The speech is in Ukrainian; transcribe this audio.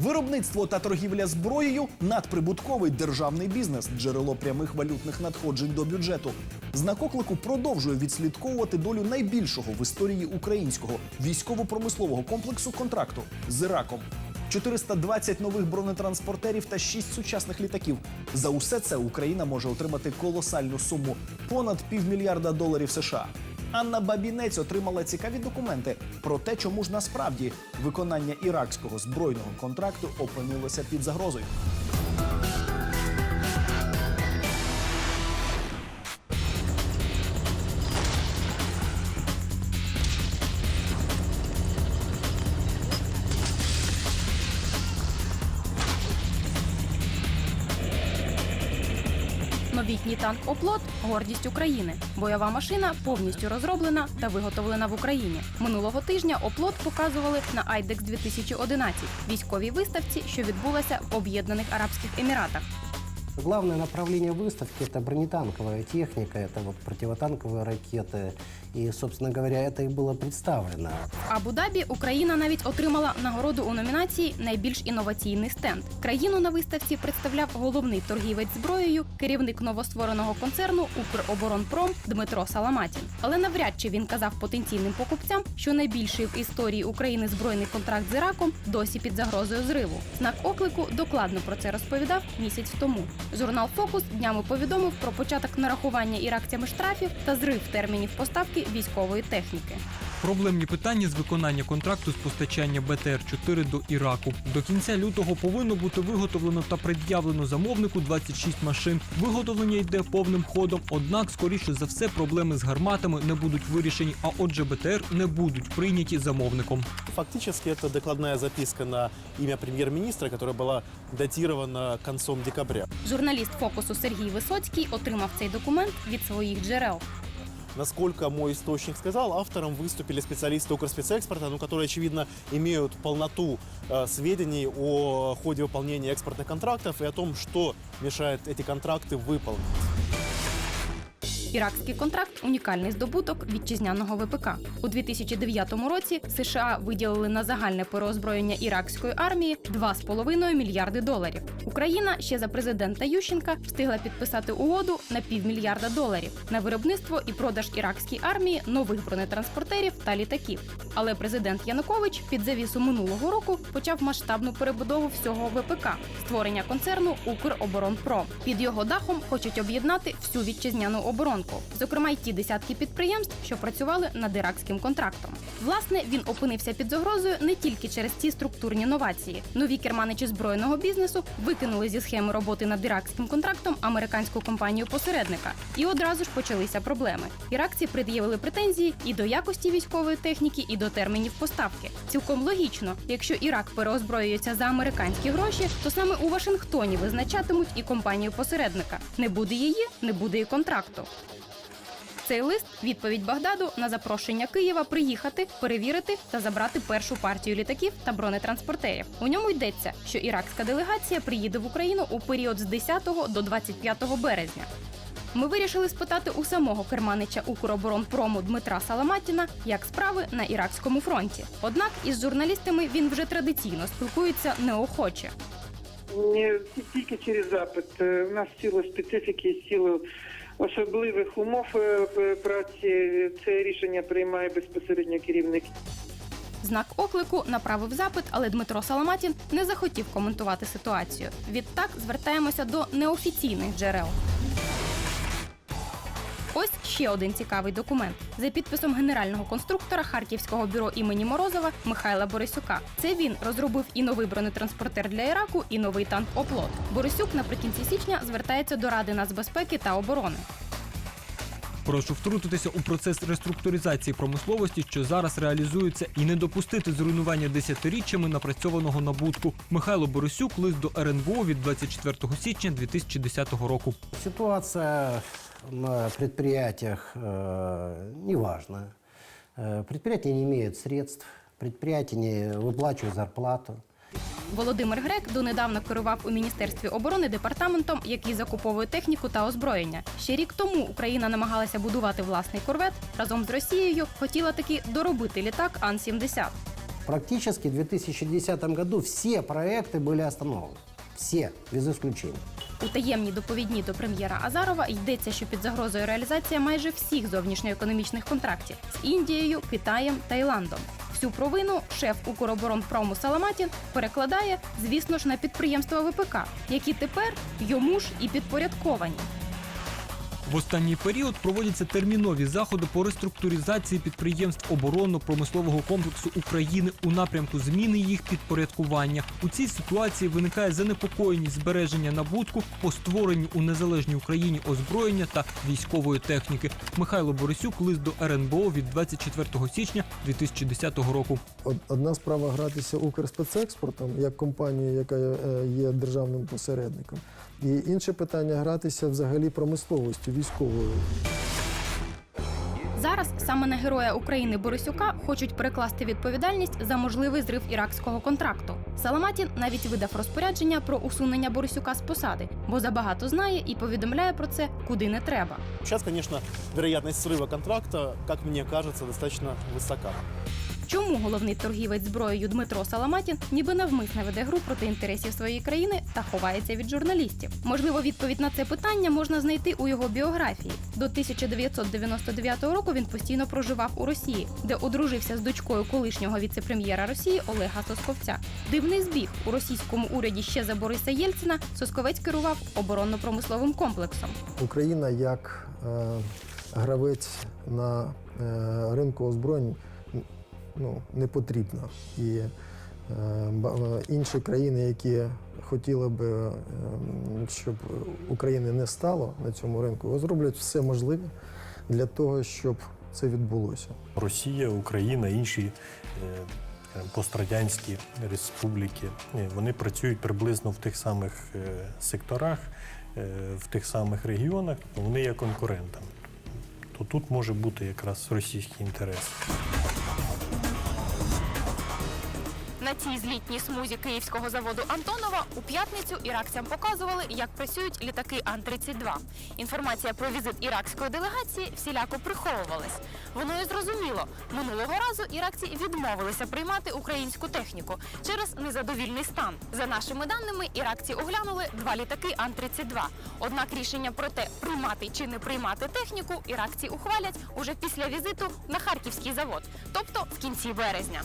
Виробництво та торгівля зброєю надприбутковий державний бізнес, джерело прямих валютних надходжень до бюджету. Знак оклику продовжує відслідковувати долю найбільшого в історії українського військово-промислового комплексу контракту з Іраком. 420 нових бронетранспортерів та 6 сучасних літаків. За усе це Україна може отримати колосальну суму понад півмільярда доларів США. Анна Бабінець отримала цікаві документи про те, чому ж насправді виконання іракського збройного контракту опинилося під загрозою. Новітній танк Оплот гордість України. Бойова машина повністю розроблена та виготовлена в Україні. Минулого тижня Оплот показували на IDEX 2011 військовій виставці, що відбулася в Об'єднаних Арабських Еміратах. Главное направление выставки – это бронетанковая техника, это вот противотанковые ракеты. И, собственно говоря, это и было представлено. Абу-Дабі Україна навіть отримала нагороду у номінації Найбільш інноваційний стенд. Країну на виставці представляв головний торгівець зброєю, керівник новоствореного концерну Укроборонпром Дмитро Саламатін. Але навряд чи він казав потенційним покупцям, що найбільший в історії України збройний контракт з Іраком досі під загрозою зриву. Знак оклику докладно про це розповідав місяць тому. Журнал Фокус днями повідомив про початок нарахування іракцями штрафів та зрив термінів поставки військової техніки. Проблемні питання з виконання контракту з постачання БТР-4 до Іраку. До кінця лютого повинно бути виготовлено та пред'явлено замовнику 26 машин. Виготовлення йде повним ходом. Однак, скоріше за все, проблеми з гарматами не будуть вирішені, а отже, БТР не будуть прийняті замовником. Фактически это докладная записка на имя премьер-министра, которая была датирована концом декабря. Журналіст фокусу Сергій Висоцький отримав цей документ від своїх джерел Насколько мой источник сказал, автором выступили специалисты Укрспецэкспорта, ну, которые, очевидно, имеют полноту э, сведений о ходе выполнения экспортных контрактов и о том, что мешает эти контракты выполнить. Іракський контракт унікальний здобуток вітчизняного ВПК. У 2009 році США виділили на загальне переозброєння іракської армії 2,5 мільярди доларів. Україна ще за президента Ющенка встигла підписати угоду на півмільярда доларів на виробництво і продаж іракській армії нових бронетранспортерів та літаків. Але президент Янукович під завісу минулого року почав масштабну перебудову всього ВПК створення концерну Укроборонпром. Під його дахом хочуть об'єднати всю вітчизняну оборонку, зокрема й ті десятки підприємств, що працювали над іракським контрактом. Власне, він опинився під загрозою не тільки через ці структурні новації. Нові керманичі збройного бізнесу викинули зі схеми роботи над іракським контрактом американську компанію посередника, і одразу ж почалися проблеми. Іракці пред'явили претензії і до якості військової техніки, і до термінів поставки. Цілком логічно, якщо Ірак переозброюється за американські гроші, то саме у Вашингтоні визначатимуть і компанію посередника. Не буде її, не буде і контракту. Цей лист відповідь Багдаду на запрошення Києва приїхати, перевірити та забрати першу партію літаків та бронетранспортерів. У ньому йдеться, що іракська делегація приїде в Україну у період з 10 до 25 березня. Ми вирішили спитати у самого керманича Укроборонпрому Дмитра Саламатіна, як справи на іракському фронті. Однак із журналістами він вже традиційно спілкується неохоче. Не тільки через запит. У нас силу специфіки, в силу особливих умов е, праці це рішення приймає безпосередньо керівник. Знак оклику направив запит, але Дмитро Саламатін не захотів коментувати ситуацію. Відтак звертаємося до неофіційних джерел. Ось ще один цікавий документ за підписом генерального конструктора Харківського бюро імені Морозова Михайла Борисюка. Це він розробив і новий бронетранспортер для Іраку, і новий танк Оплот. Борисюк наприкінці січня звертається до Ради нацбезпеки та оборони. Прошу втрутитися у процес реструктуризації промисловості, що зараз реалізується, і не допустити зруйнування десятиріччями напрацьованого набутку. Михайло Борисюк, лист до РНБО від 24 січня 2010 року. Ситуация на предприятиях э, неважная. Э, предприятия не имеют средств, предприятия не выплачивают зарплату. Володимир Грек донедавна керував у міністерстві оборони департаментом, який закуповує техніку та озброєння. Ще рік тому Україна намагалася будувати власний корвет разом з Росією. Хотіла таки доробити літак Ан-70. Практически в 2010 году все проекты были остановлены. Все, без исключения. У таємній доповідні до прем'єра Азарова йдеться, що під загрозою реалізація майже всіх зовнішньоекономічних контрактів з Індією, Китаєм, Таїландом. Всю провину шеф Укроборонпрому Саламатін перекладає, звісно ж, на підприємства ВПК, які тепер йому ж і підпорядковані. В останній період проводяться термінові заходи по реструктуризації підприємств оборонно-промислового комплексу України у напрямку зміни їх підпорядкування. У цій ситуації виникає занепокоєність збереження набутку по створенню у незалежній Україні озброєння та військової техніки. Михайло Борисюк, лист до РНБО від 24 січня 2010 року. Одна справа гратися Укрспецекспортом як компанією, яка е, є державним посередником, і інше питання гратися взагалі промисловістю військовою. Зараз саме на героя України Борисюка хочуть перекласти відповідальність за можливий зрив іракського контракту. Саламатін навіть видав розпорядження про усунення Борисюка з посади, бо забагато знає і повідомляє про це куди не треба. Сейчас, конечно, вероятность срыва контракта, как мне кажется, достаточно высока. Чому головний торгівець зброєю Дмитро Саламатін ніби навмисне веде гру проти інтересів своєї країни та ховається від журналістів? Можливо, відповідь на це питання можна знайти у його біографії. До 1999 року він постійно проживав у Росії, де одружився з дочкою колишнього віце-прем'єра Росії Олега Сосковця. Дивний збіг у російському уряді ще за Бориса Єльцина Сосковець керував оборонно-промисловим комплексом. Україна як е, гравець на е, ринку озброєнь ну, не потрібна. І е, е, інші країни, які хотіли би, е, щоб України не стало на цьому ринку, зроблять все можливе для того, щоб це відбулося. Росія, Україна, інші пострадянські республіки, вони працюють приблизно в тих самих секторах, в тих самих регіонах, вони є конкурентами. То тут може бути якраз російський інтерес. На цій злітній смузі київського заводу Антонова у п'ятницю іракцям показували, як працюють літаки Ан-32. Інформація про візит іракської делегації всіляко приховувалась. Воно і зрозуміло. Минулого разу іракці відмовилися приймати українську техніку через незадовільний стан. За нашими даними, іракці оглянули два літаки Ан-32. Однак рішення про те, приймати чи не приймати техніку, іракці ухвалять уже після візиту на харківський завод, тобто в кінці березня.